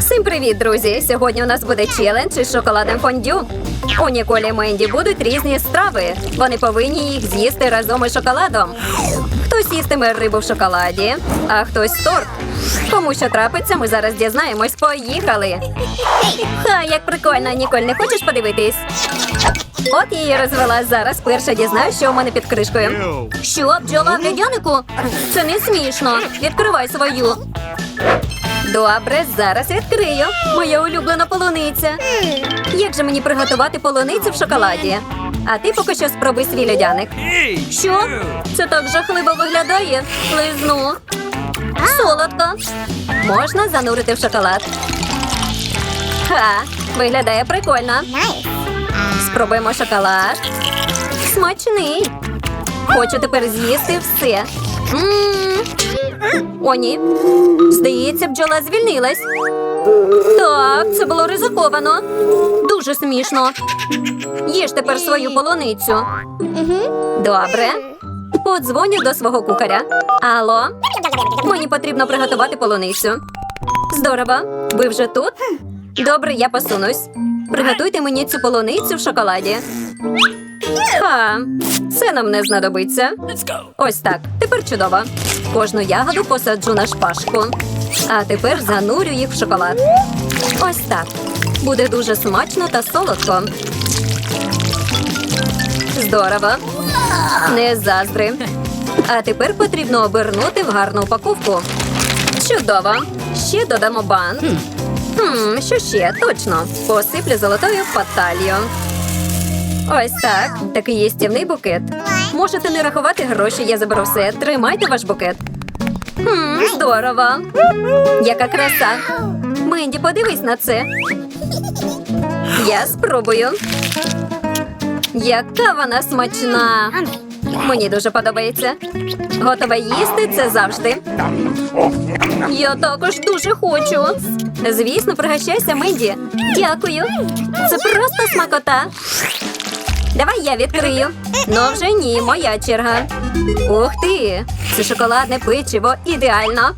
Всім привіт, друзі! Сьогодні у нас буде челендж із шоколадним фондю. У Ніколі Менді будуть різні страви. Вони повинні їх з'їсти разом із шоколадом. Хтось їстиме рибу в шоколаді, а хтось торт. Кому що трапиться, ми зараз дізнаємось. Поїхали! Ха, як прикольно, Ніколь, не хочеш подивитись? От її розвела зараз. Перша дізнаюсь, що у мене під кришкою. Що, бджола в льодянику? Це не смішно. Відкривай свою. Добре, зараз відкрию. Моя улюблена полуниця. Як же мені приготувати полуницю в шоколаді? А ти поки що спробуй свій льодяник. Що? Це так жахливо виглядає. Лизну. Солодко. Можна занурити в шоколад. Ха, виглядає прикольно. Спробуємо шоколад. Смачний. Хочу тепер з'їсти все. М. О, ні. Здається, бджола звільнилась. Так, це було ризиковано. Дуже смішно. Їж тепер свою полуницю. Добре. Подзвоню до свого кухаря. Алло, мені потрібно приготувати полуницю. Здорово. Ви вже тут? Добре, я посунусь. Приготуйте мені цю полуницю в шоколаді. А, це нам не знадобиться. Ось так. Тепер чудово. Кожну ягоду посаджу на шпажку. А тепер занурю їх в шоколад. Ось так. Буде дуже смачно та солодко. Здорово. Не заздри. А тепер потрібно обернути в гарну упаковку. Чудово. Ще додамо бант. Хм, що ще? Точно. Посиплю золотою паталью. Ось так. Такий їстівний букет. Можете не рахувати гроші, я заберу все. Тримайте ваш букет. Хм, здорово. Яка краса. Менді, подивись на це. Я спробую. Яка вона смачна. Мені дуже подобається. Готова їсти це завжди. Я також дуже хочу. Звісно, пригощайся, Менді. Дякую. Це просто смакота. Давай я відкрию. Ну вже ні, моя черга. Ух ти! Це шоколадне печиво ідеально.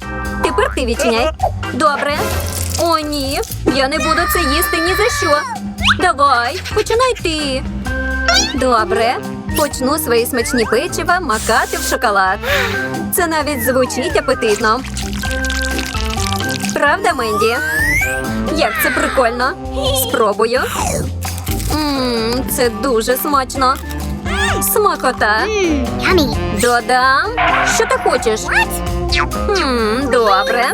Тепер ти відчиняй. Добре. О, ні. Я не буду це їсти ні за що. Давай, починай ти. Добре. Почну свої смачні печива макати в шоколад. Це навіть звучить апетитно. Правда, Менді? Як це прикольно. Спробую. Це дуже смачно. Смакота. Додам. Що ти хочеш? Добре.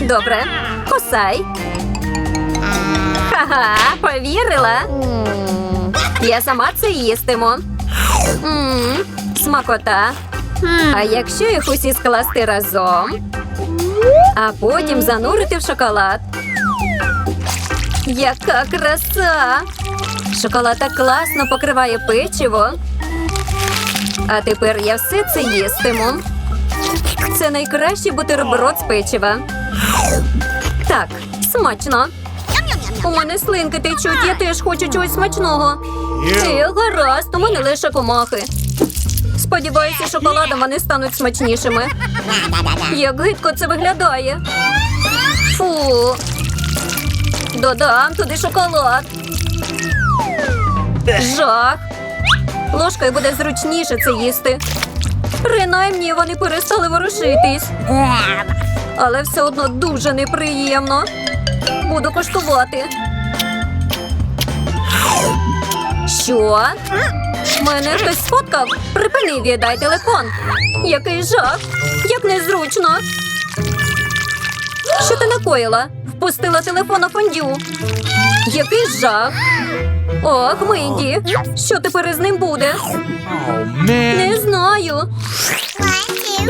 Добре. Кусай. Ха-ха, повірила. Я сама це їстиму. Смакота. А якщо їх усі скласти разом, а потім занурити в шоколад. Яка краса! Шоколад так класно покриває печиво. А тепер я все це їстиму. Це найкращий бутерброд з печива. Так, смачно. У мене слинки течуть, я теж хочу чогось смачного. Е, гаразд, у мене лише комахи. Сподіваюся, шоколадом вони стануть смачнішими. Як гидко це виглядає. Фу. Додам туди шоколад. Жах. Ложкою буде зручніше це їсти. Принаймні вони перестали ворушитись. Але все одно дуже неприємно. Буду коштувати. Що? Мене хтось сфоткав? Припини, віддай телефон. Який жах! Як незручно. Що ти накоїла? Впустила телефон у фондю. Який жах. Ох, Менді, що тепер із ним буде? Не знаю.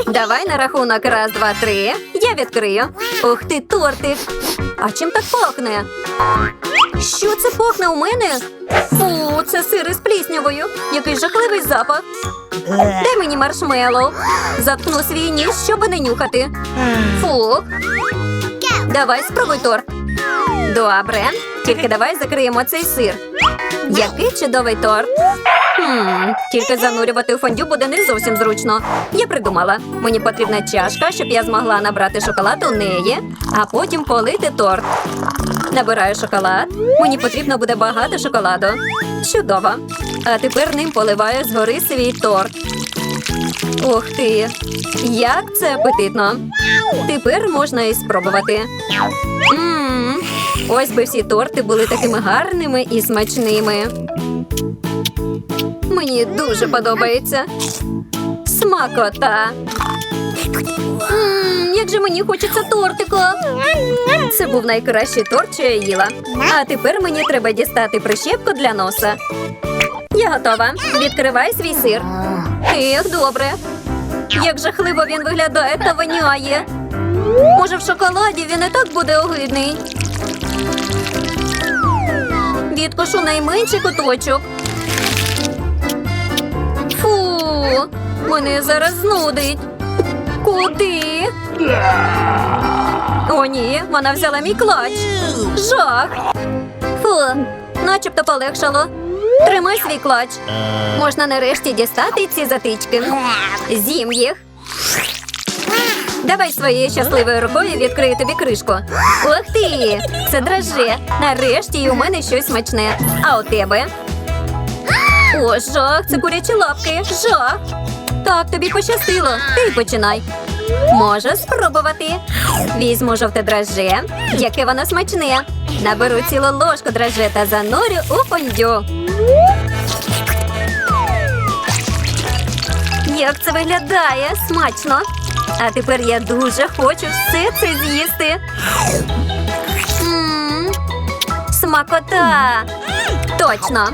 Давай на рахунок раз, два, три. Я відкрию. Ух ти, тортик. А чим так пахне? Що це пахне у мене? Фу, це сир із пліснявою. Який жахливий запах. Дай мені маршмеллоу. Заткну свій ніс, щоб не нюхати. Фу. Давай спробуй торт. Добре. Тільки давай закриємо цей сир. Який чудовий торт. Хм, тільки занурювати у фондю буде не зовсім зручно. Я придумала. Мені потрібна чашка, щоб я змогла набрати шоколад у неї, а потім полити торт. Набираю шоколад. Мені потрібно буде багато шоколаду. Чудово. А тепер ним поливаю згори свій торт. Ух ти! Як це апетитно! Тепер можна і спробувати. Мм, ось би всі торти були такими гарними і смачними. Мені дуже подобається. Смакота. Мм, як же мені хочеться тортика. Це був найкращий торт, що я їла. А тепер мені треба дістати прищепку для носа. Я готова. Відкривай свій сир. Ех, добре. Як жахливо він виглядає та воняє. Може, в шоколаді він і так буде огидний. Відкошу найменший куточок. Фу, мене зараз знудить. Куди? О, ні, вона взяла мій клач. Жах. Фу, начебто полегшало. Тримай свій клач. Можна нарешті дістати ці затички. З'їм їх. Давай своєю щасливою рукою відкрию тобі кришку. Ух ти! Це драже. Нарешті і у мене щось смачне. А у тебе? О, жах, це курячі лапки. Жах. Так, тобі пощастило. Ти починай. Можу спробувати. Візьму жовте драже, яке воно смачне. Наберу цілу ложку драже та занурю у фондю. Як це виглядає? Смачно. А тепер я дуже хочу все це з'їсти. Смакота. Точно.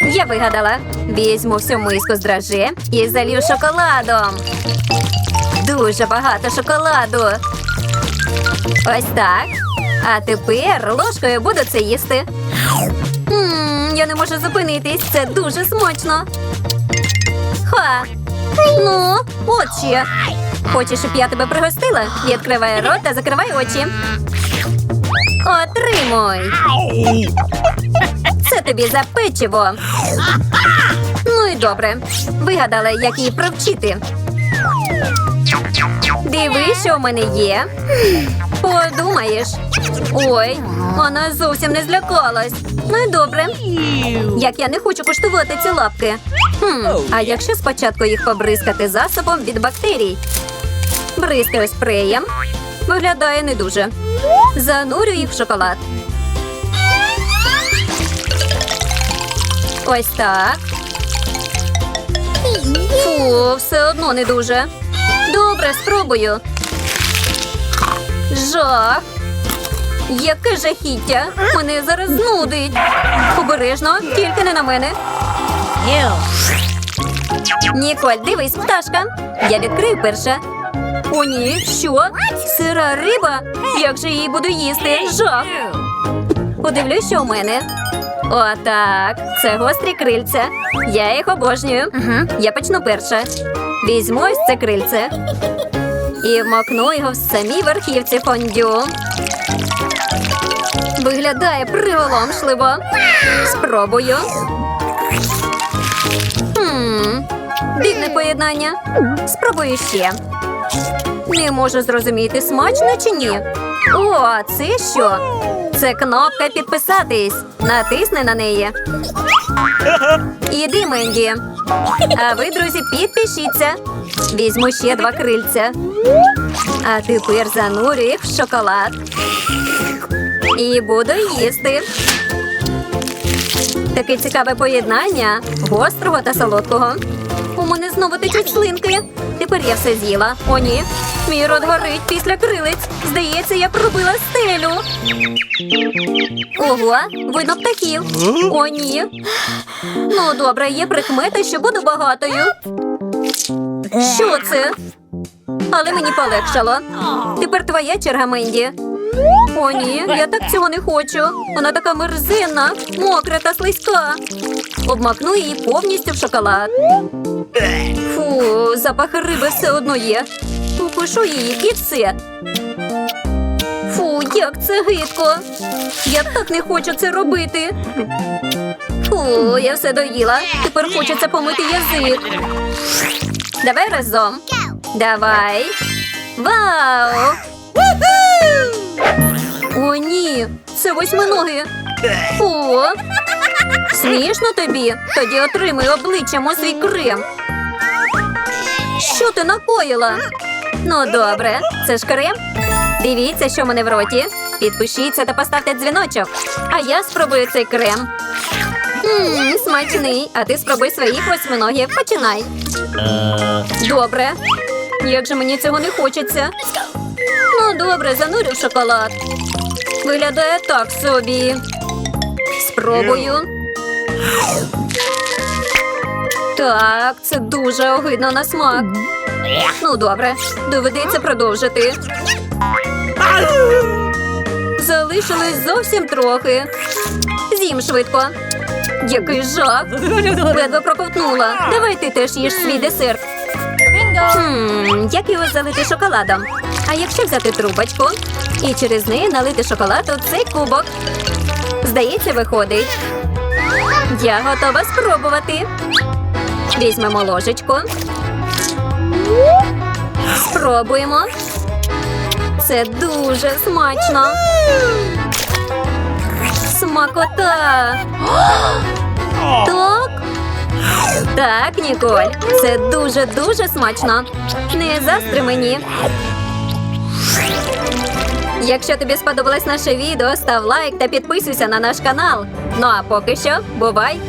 Я вигадала. Візьму всю миску з драже і залью шоколадом. Дуже багато шоколаду. Ось так. А тепер ложкою буду це їсти. М, я не можу зупинитись. Це дуже смачно. Ха. Ну, ще. Хочеш, щоб я тебе пригостила? Відкривай рот та закривай очі. Отримуй. Це тобі за печиво. Ну і добре. Вигадала, як її провчити. Диви, що в мене є. Подумаєш. Ой, вона зовсім не злякалась. Ну і добре. Як я не хочу куштувати ці лапки. Хм, а якщо спочатку їх побризкати засобом від бактерій? Бризкаю спреєм. Виглядає не дуже. Занурю їх в шоколад. Ось так. Фу, все одно не дуже. Добре, спробую. Жах. Яке жахіття. Мене зараз знудить. Обережно, тільки не на мене. Ніколь, дивись, пташка. Я відкрию перша. О, ні, що? Сира риба? Як же її буду їсти? Жах. Подивлюсь, що у мене. Отак. Це гострі крильця. Я їх обожнюю. Я почну перша. Візьму ось це крильце. І вмокну його в самій верхівці фондю. Виглядає приголомшливо. Спробую. Хм, дивне поєднання. Спробую ще. Не можу зрозуміти, смачно чи ні. О, це що? Це кнопка підписатись. Натисни на неї. Іди, Менді. А ви, друзі, підпишіться. Візьму ще два крильця. А тепер занурю їх в шоколад. І буду їсти. Таке цікаве поєднання гострого та солодкого. Мене знову течуть слинки. Тепер я все з'їла. О, ні. Мій рот горить після крилиць. Здається, я пробила стелю. Ого, видно птахів. О, ні. Ну, добре, є прикмета, що буду багатою. Що це? Але мені полегшало. Тепер твоя черга, Менді. О, ні, я так цього не хочу. Вона така мерзенна, мокра та слизька. Обмакну її повністю в шоколад. Фу, запах риби все одно є. Укушу її і все. Фу, як це гидко. Я так не хочу це робити. Фу, я все доїла. Тепер хочеться помити язик. Давай разом. Давай. Вау! О, ні, це восьминоги. О, смішно тобі? Тоді отримай обличчям у свій крем. Що ти накоїла? Ну, добре, це ж крем. Дивіться, що мене в роті. Підпишіться та поставте дзвіночок. А я спробую цей крем. Ммм, смачний. А ти спробуй своїх восьминогів. Починай. Добре. Як же мені цього не хочеться? Ну, добре, занурю в шоколад. Виглядає так собі. Спробую. Так, це дуже огидно на смак. Ну, добре, доведеться продовжити. Залишилось зовсім трохи. З'їм швидко. Який жах. Ледве проковтнула. Давай ти теж їж свій десерт. Хм, як його залити шоколадом? А якщо взяти трубочку і через неї налити шоколад у цей кубок? Здається, виходить. Я готова спробувати. Візьмемо ложечку. Спробуємо. Це дуже смачно. Смакота. Так. Так, Ніколь, це дуже-дуже смачно. Не застри мені. Якщо тобі сподобалось наше відео, став лайк та підписуйся на наш канал. Ну а поки що, бувай!